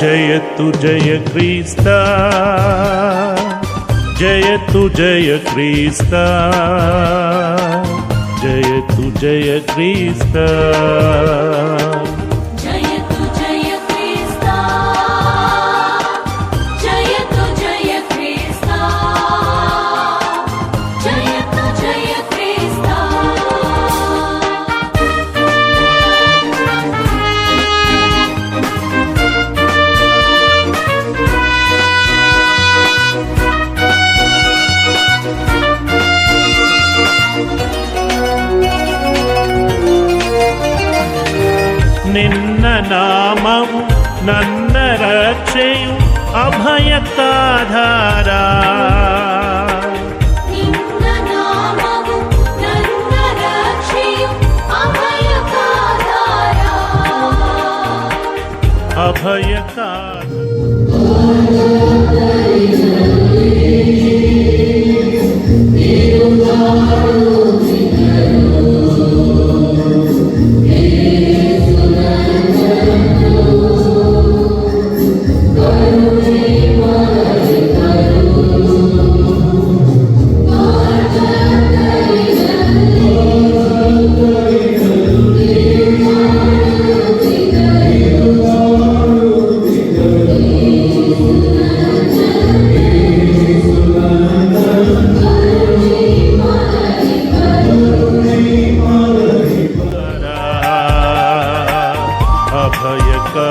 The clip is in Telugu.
జయతు జయ క్రీస్త. జయతు జయ క్రీస్త. జయతు జయ క్రీస్తా. ನಿನ್ನ ನಾಮವು ನನ್ನ ರಕ್ಷೆಯು ಅಭಯಕ್ಕಾಧಾರ ನಿನ್ನ अभयका